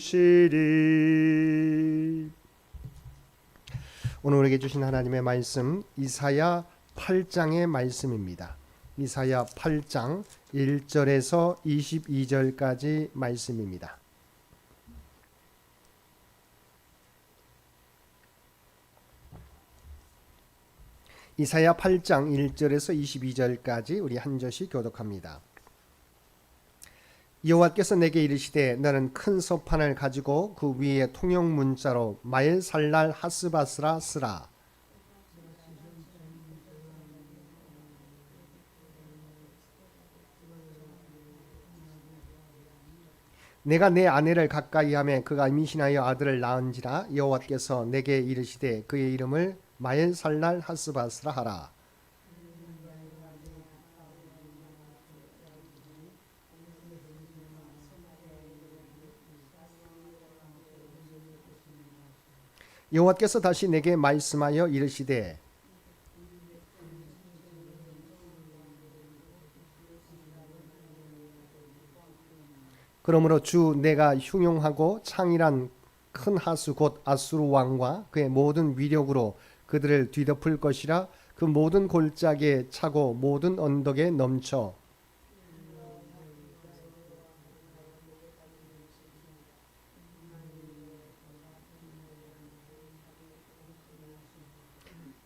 주시리. 오늘 우리에게 주신 하나님의 말씀 이사야 8장의 말씀입니다. 이사야 8장 1절에서 22절까지 말씀입니다. 이사야 8장 1절에서 22절까지 우리 한 절씩 교독합니다. 여호와께서 내게 이르시되 너는 큰 소판을 가지고 그 위에 통용 문자로 마엘살랄 하스바스라 쓰라. 내가 내 아내를 가까이하며 그가 임신하여 아들을 낳은지라 여호와께서 내게 이르시되 그의 이름을 마엘살랄 하스바스라 하라. 여호와께서 다시 내게 말씀하여 이르시되 그러므로 주 내가 흉용하고 창이란 큰 하수 곧 아수르 왕과 그의 모든 위력으로 그들을 뒤덮을 것이라 그 모든 골짜기에 차고 모든 언덕에 넘쳐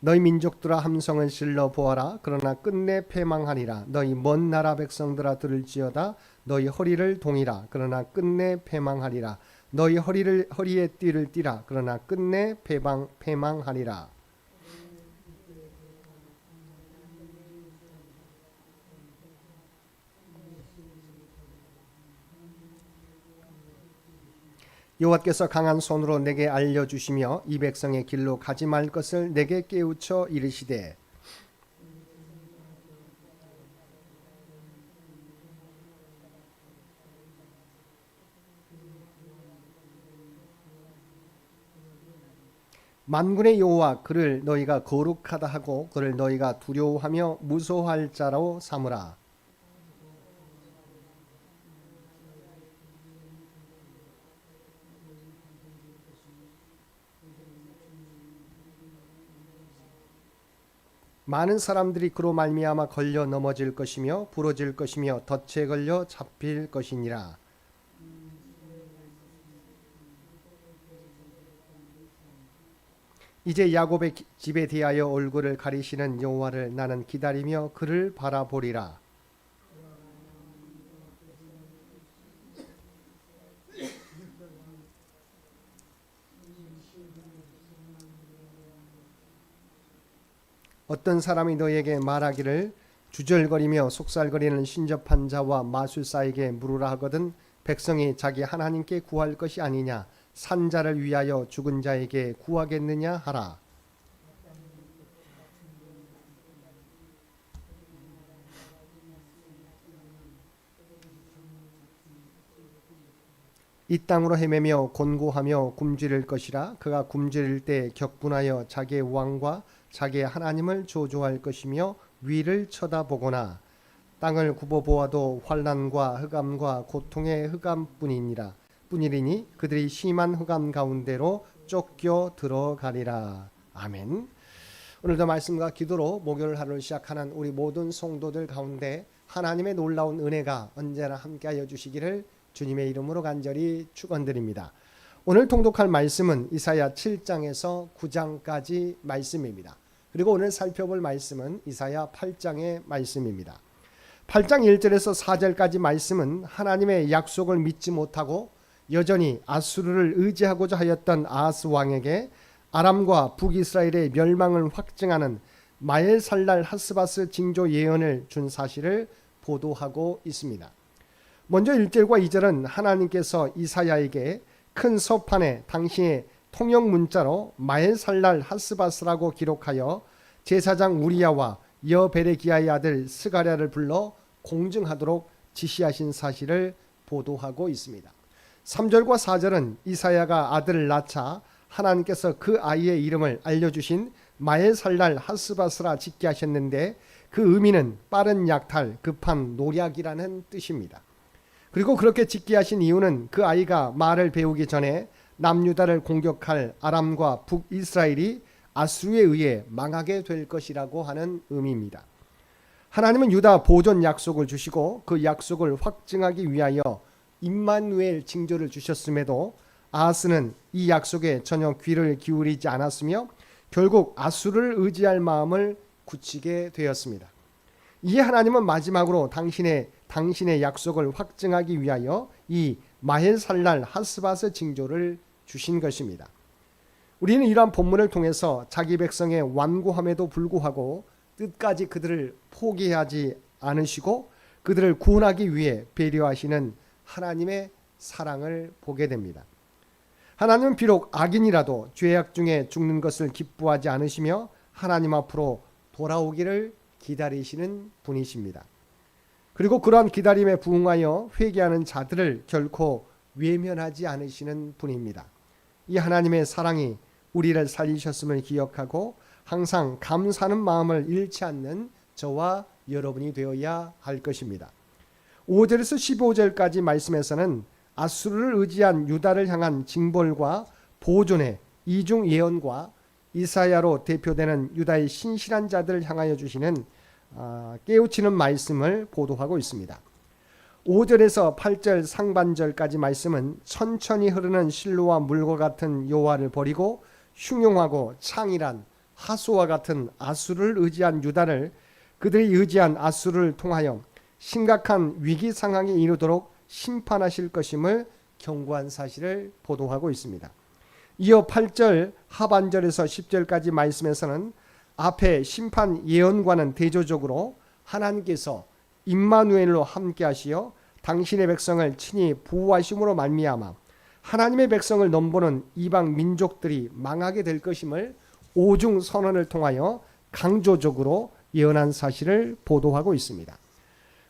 너희 민족들아 함성을 실러 보아라. 그러나 끝내 패망하리라. 너희 먼 나라 백성들아 들을지어다. 너희 허리를 동이라. 그러나 끝내 패망하리라. 너희 허리를 허리에 띠를 띠라. 그러나 끝내 패망 패망하리라 여호와께서 강한 손으로 내게 알려 주시며 이 백성의 길로 가지 말 것을 내게 깨우쳐 이르시되 만군의 여호와 그를 너희가 거룩하다 하고 그를 너희가 두려워하며 무서워할 자로 삼으라 많은 사람들이 그로 말미암아 걸려 넘어질 것이며 부러질 것이며 덫에 걸려 잡힐 것이니라. 이제 야곱의 기- 집에 대하여 얼굴을 가리시는 여호와를 나는 기다리며 그를 바라보리라. 어떤 사람이 너에게 말하기를 주절거리며 속살거리는 신접한 자와 마술사에게 물으라 하거든 백성이 자기 하나님께 구할 것이 아니냐? 산자를 위하여 죽은 자에게 구하겠느냐 하라 이 땅으로 헤매며 곤고하며 굶주릴 것이라 그가 굶주릴 때 격분하여 자기의 왕과 자기의 하나님을 조조할 것이며 위를 쳐다보거나 땅을 굽어 보아도 환란과 흑암과 고통의 흑암뿐이니라 뿐이리니 그들이 심한 흑암 가운데로 쫓겨 들어가리라 아멘. 오늘도 말씀과 기도로 목요일 하루를 시작하는 우리 모든 성도들 가운데 하나님의 놀라운 은혜가 언제나 함께하여 주시기를 주님의 이름으로 간절히 축원드립니다. 오늘 통독할 말씀은 이사야 7장에서 9장까지 말씀입니다. 그리고 오늘 살펴볼 말씀은 이사야 8장의 말씀입니다. 8장 1절에서 4절까지 말씀은 하나님의 약속을 믿지 못하고 여전히 아수르를 의지하고자 하였던 아하스 왕에게 아람과 북이스라엘의 멸망을 확증하는 마엘살랄 하스바스 징조 예언을 준 사실을 보도하고 있습니다. 먼저 1절과 2절은 하나님께서 이사야에게 큰 서판에 당시의 통역 문자로 마엘살랄 하스바스라고 기록하여 제사장 우리야와 여베레기야의 아들 스가랴를 불러 공증하도록 지시하신 사실을 보도하고 있습니다. 3절과 4절은 이사야가 아들을 낳자 하나님께서 그 아이의 이름을 알려주신 마엘살랄 하스바스라 짓게 하셨는데 그 의미는 빠른 약탈, 급한 노략이라는 뜻입니다. 그리고 그렇게 짓게 하신 이유는 그 아이가 말을 배우기 전에 남유다를 공격할 아람과 북이스라엘이 아수르에 의해 망하게 될 것이라고 하는 의미입니다. 하나님은 유다 보존 약속을 주시고 그 약속을 확증하기 위하여 임마누엘 징조를 주셨음에도 아하스는 이 약속에 전혀 귀를 기울이지 않았으며 결국 아수르를 의지할 마음을 굳히게 되었습니다. 이에 하나님은 마지막으로 당신의 당신의 약속을 확증하기 위하여 이 마헬살랄 하스바스 징조를 주신 것입니다. 우리는 이러한 본문을 통해서 자기 백성의 완고함에도 불구하고 끝까지 그들을 포기하지 않으시고 그들을 구원하기 위해 배려하시는 하나님의 사랑을 보게 됩니다. 하나님은 비록 악인이라도 죄악 중에 죽는 것을 기뻐하지 않으시며 하나님 앞으로 돌아오기를 기다리시는 분이십니다. 그리고 그러한 기다림에 부응하여 회개하는 자들을 결코 외면하지 않으시는 분입니다. 이 하나님의 사랑이 우리를 살리셨음을 기억하고 항상 감사하는 마음을 잃지 않는 저와 여러분이 되어야 할 것입니다. 5절에서 15절까지 말씀에서는 아수르를 의지한 유다를 향한 징벌과 보존의 이중 예언과 이사야로 대표되는 유다의 신실한 자들을 향하여 주시는 아, 깨우치는 말씀을 보도하고 있습니다. 5절에서 8절 상반절까지 말씀은 천천히 흐르는 실로와 물과 같은 여호와를 버리고 흉용하고 창이란 하수와 같은 아수를 의지한 유다를 그들이 의지한 아수를 통하여 심각한 위기 상황에 이르도록 심판하실 것임을 경고한 사실을 보도하고 있습니다. 이어 8절 하반절에서 10절까지 말씀에서는 앞에 심판 예언과는 대조적으로 하나님께서 임마누엘로 함께 하시어 당신의 백성을 친히 보호하심으로 말미암아 하나님의 백성을 넘보는 이방 민족들이 망하게 될 것임을 오중 선언을 통하여 강조적으로 예언한 사실을 보도하고 있습니다.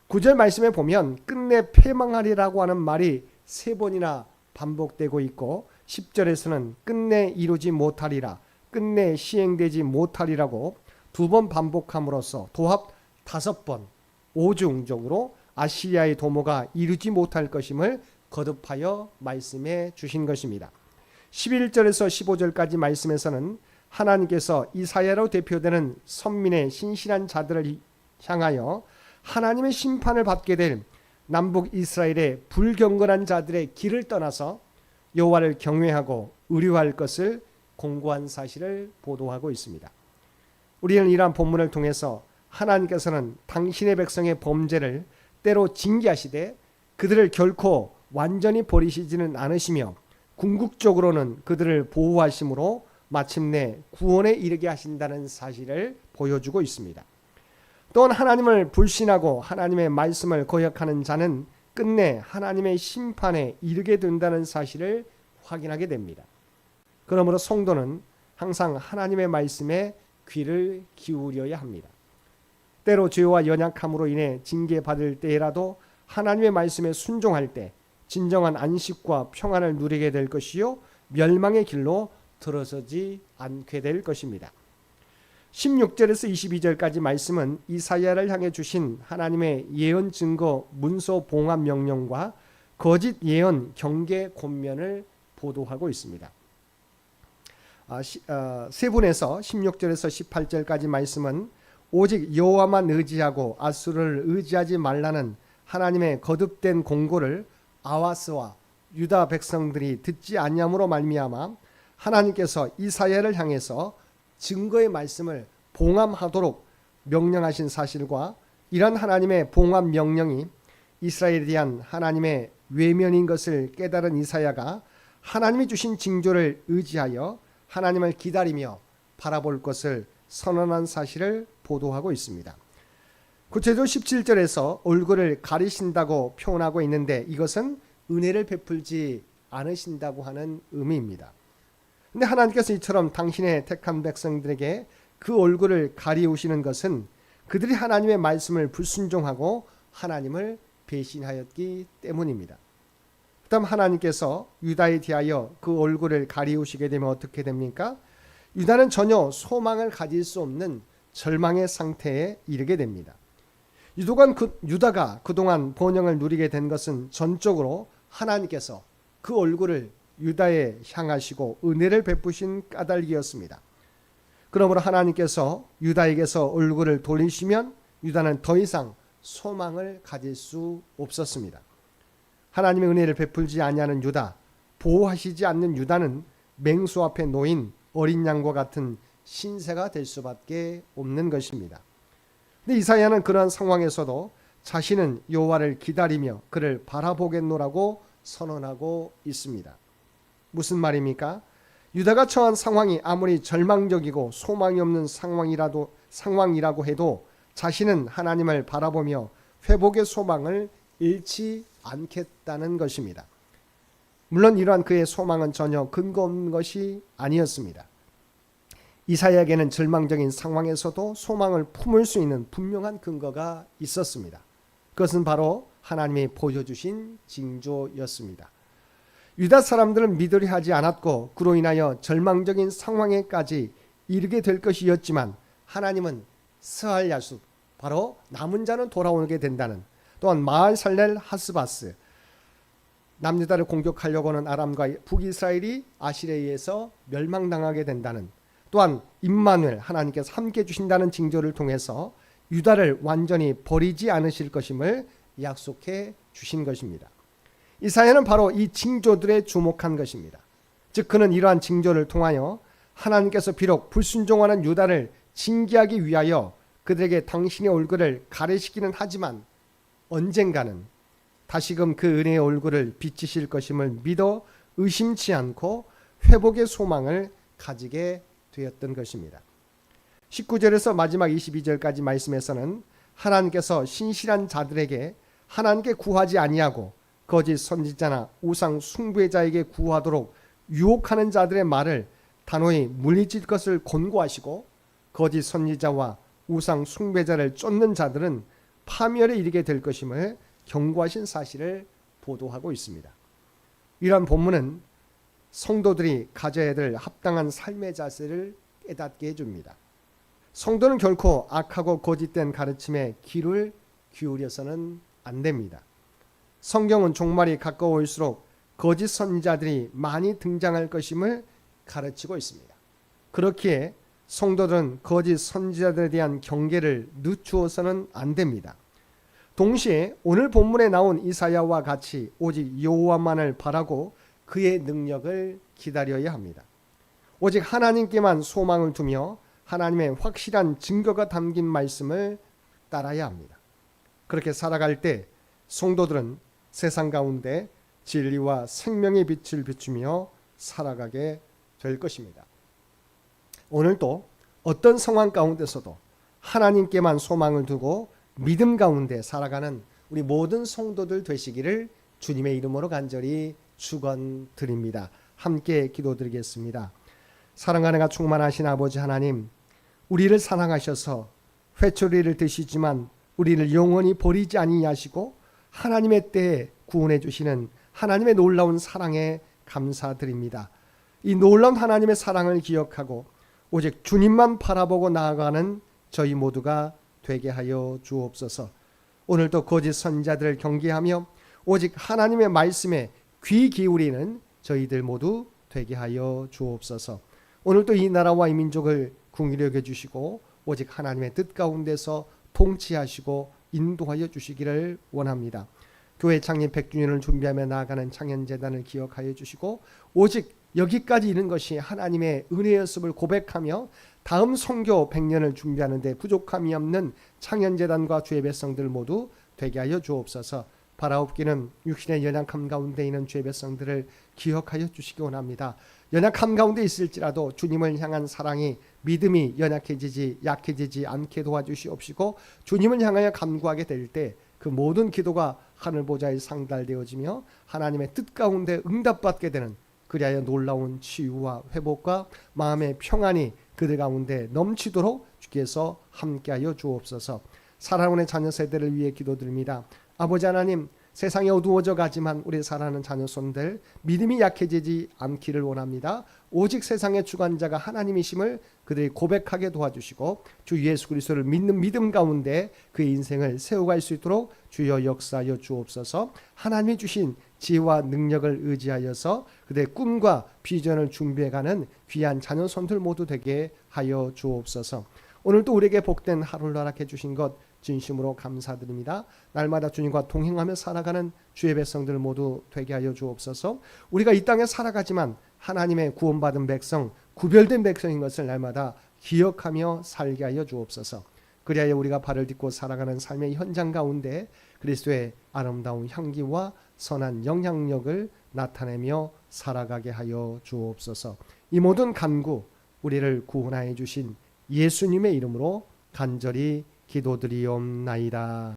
9절 말씀에 보면 끝내 패망하리라고 하는 말이 세 번이나 반복되고 있고 10절에서는 끝내 이루지 못하리라 끝내 시행되지 못하리라고 두 번 반복함으로써 도합 다섯 번 오중적으로 아시리아의 도모가 이루지 못할 것임을 거듭하여 말씀해 주신 것입니다. 11절에서 15절까지 말씀에서는 하나님께서 이사야로 대표되는 선민의 신실한 자들을 향하여 하나님의 심판을 받게 될 남북 이스라엘의 불경건한 자들의 길을 떠나서 여호와를 경외하고 의뢰할 것을 공고한 사실을 보도하고 있습니다. 우리는 이러한 본문을 통해서 하나님께서는 당신의 백성의 범죄를 때로 징계하시되 그들을 결코 완전히 버리시지는 않으시며 궁극적으로는 그들을 보호하심으로 마침내 구원에 이르게 하신다는 사실을 보여주고 있습니다. 또한 하나님을 불신하고 하나님의 말씀을 거역하는 자는 끝내 하나님의 심판에 이르게 된다는 사실을 확인하게 됩니다. 그러므로 성도는 항상 하나님의 말씀에 귀를 기울여야 합니다. 때로 죄와 연약함으로 인해 징계받을 때라도 하나님의 말씀에 순종할 때 진정한 안식과 평안을 누리게 될 것이요 멸망의 길로 들어서지 않게 될 것입니다. 16절에서 22절까지 말씀은 이사야를 향해 주신 하나님의 예언 증거 문서 봉합 명령과 거짓 예언 경계 권면을 보도하고 있습니다. 아, 시, 어, 세 분에서 16절에서 18절까지 말씀은 오직 여호와만 의지하고 아수를 의지하지 말라는 하나님의 거듭된 공고를 아와스와 유다 백성들이 듣지 않냐므로 말미암아 하나님께서 이사야를 향해서 증거의 말씀을 봉함하도록 명령하신 사실과 이런 하나님의 봉함 명령이 이스라엘에 대한 하나님의 외면인 것을 깨달은 이사야가 하나님이 주신 징조를 의지하여 하나님을 기다리며 바라볼 것을 선언한 사실을 보도하고 있습니다. 구체적으로 17절에서 얼굴을 가리신다고 표현하고 있는데 이것은 은혜를 베풀지 않으신다고 하는 의미입니다. 근데 하나님께서 이처럼 당신의 택한 백성들에게 그 얼굴을 가리우시는 것은 그들이 하나님의 말씀을 불순종하고 하나님을 배신하였기 때문입니다. 그다음 하나님께서 유다에 대하여 그 얼굴을 가리우시게 되면 어떻게 됩니까? 유다는 전혀 소망을 가질 수 없는 절망의 상태에 이르게 됩니다. 유도간 그, 유다가 그동안 번영을 누리게 된 것은 전적으로 하나님께서 그 얼굴을 유다에 향하시고 은혜를 베푸신 까닭이었습니다. 그러므로 하나님께서 유다에게서 얼굴을 돌리시면 유다는 더 이상 소망을 가질 수 없었습니다. 하나님의 은혜를 베풀지 아니하는 유다, 보호하시지 않는 유다는 맹수 앞에 놓인 어린 양과 같은 신세가 될 수밖에 없는 것입니다. 근데 이사야는 그러한 상황에서도 자신은 여호와를 기다리며 그를 바라보겠노라고 선언하고 있습니다. 무슨 말입니까? 유다가 처한 상황이 아무리 절망적이고 소망이 없는 상황이라도 상황이라고 해도 자신은 하나님을 바라보며 회복의 소망을 잃지 않겠다는 것입니다. 물론 이러한 그의 소망은 전혀 근거 없는 것이 아니었습니다. 이사야에게는 절망적인 상황에서도 소망을 품을 수 있는 분명한 근거가 있었습니다. 그것은 바로 하나님이 보여주신 징조였습니다. 유다 사람들은 믿으려 하지 않았고 그로 인하여 절망적인 상황에까지 이르게 될 것이었지만 하나님은 스할 야수 바로 남은 자는 돌아오게 된다는 또한 마을 살렐 하스바스 남유다를 공격하려고 하는 아람과 북이스라엘이 아실에 의해서 멸망당하게 된다는 또한 임마누엘 하나님께서 함께 주신다는 징조를 통해서 유다를 완전히 버리지 않으실 것임을 약속해 주신 것입니다. 이사야는 바로 이 징조들에 주목한 것입니다. 즉 그는 이러한 징조를 통하여 하나님께서 비록 불순종하는 유다를 징계하기 위하여 그들에게 당신의 얼굴을 가래시키는 하지만 언젠가는 다시금 그 은혜의 얼굴을 비치실 것임을 믿어 의심치 않고 회복의 소망을 가지게 되었던 것입니다. 19절에서 마지막 22절까지 말씀에서는 하나님께서 신실한 자들에게 하나님께 구하지 아니하고 거짓 선지자나 우상 숭배자에게 구하도록 유혹하는 자들의 말을 단호히 물리칠 것을 권고하시고 거짓 선지자와 우상 숭배자를 쫓는 자들은 파멸에 이르게 될 것임을 경고하신 사실을 보도하고 있습니다. 이러한 본문은 성도들이 가져야 될 합당한 삶의 자세를 깨닫게 해줍니다. 성도는 결코 악하고 거짓된 가르침에 귀를 기울여서는 안 됩니다. 성경은 종말이 가까워올수록 거짓 선지자들이 많이 등장할 것임을 가르치고 있습니다. 그렇기에 성도들은 거짓 선지자들에 대한 경계를 늦추어서는 안 됩니다. 동시에 오늘 본문에 나온 이사야와 같이 오직 여호와만을 바라고 그의 능력을 기다려야 합니다. 오직 하나님께만 소망을 두며 하나님의 확실한 증거가 담긴 말씀을 따라야 합니다. 그렇게 살아갈 때 성도들은 세상 가운데 진리와 생명의 빛을 비추며 살아가게 될 것입니다. 오늘도 어떤 상황 가운데서도 하나님께만 소망을 두고 믿음 가운데 살아가는 우리 모든 성도들 되시기를 주님의 이름으로 간절히 축원드립니다. 함께 기도드리겠습니다. 사랑하는 가 충만하신 아버지 하나님, 우리를 사랑하셔서 회초리를 드시지만 우리를 영원히 버리지 아니하시고 하나님의 때에 구원해 주시는 하나님의 놀라운 사랑에 감사드립니다. 이 놀라운 하나님의 사랑을 기억하고 오직 주님만 바라보고 나아가는 저희 모두가 되게 하여 주옵소서. 오늘도 거짓 선자들을 경계하며 오직 하나님의 말씀에 귀 기울이는 저희들 모두 되게 하여 주옵소서. 오늘도 이 나라와 이 민족을 궁일히 여겨 주시고 오직 하나님의 뜻 가운데서 통치하시고 인도하여 주시기를 원합니다. 교회 창립 100주년을 준비하며 나아가는 창현 재단을 기억하여 주시고 오직 여기까지 이른 것이 하나님의 은혜였음을 고백하며 다음 성교 100년을 준비하는 데 부족함이 없는 창현재단과 주의 백성들 모두 되게 하여 주옵소서 바라옵기는 육신의 연약함 가운데 있는 주의 백성들을 기억하여 주시기 원합니다. 연약함 가운데 있을지라도 주님을 향한 사랑이 믿음이 연약해지지 약해지지 않게 도와주시옵시고 주님을 향하여 간구하게 될 때 그 모든 기도가 하늘 보좌에 상달되어지며 하나님의 뜻 가운데 응답받게 되는 그리하여 놀라운 치유와 회복과 마음의 평안이 그들 가운데 넘치도록 주께서 함께하여 주옵소서. 사랑하는 자녀 세대를 위해 기도드립니다. 아버지 하나님 세상이 어두워져 가지만 우리 사랑하는 자녀손들 믿음이 약해지지 않기를 원합니다. 오직 세상의 주관자가 하나님이심을 그들이 고백하게 도와주시고 주 예수 그리스도를 믿는 믿음 가운데 그의 인생을 세워갈 수 있도록 주여 역사하여 주옵소서. 하나님이 주신 지혜와 능력을 의지하여서 그들의 꿈과 비전을 준비해가는 귀한 자녀손들 모두 되게 하여 주옵소서. 오늘도 우리에게 복된 하루를 허락해 주신 것 진심으로 감사드립니다. 날마다 주님과 동행하며 살아가는 주의 백성들 모두 되게 하여 주옵소서. 우리가 이 땅에 살아가지만 하나님의 구원받은 백성, 구별된 백성인 것을 날마다 기억하며 살게 하여 주옵소서. 그리하여 우리가 발을 딛고 살아가는 삶의 현장 가운데 그리스도의 아름다운 향기와 선한 영향력을 나타내며 살아가게 하여 주옵소서. 이 모든 간구 우리를 구원하여 주신 예수님의 이름으로 간절히 기도드리옵나이다.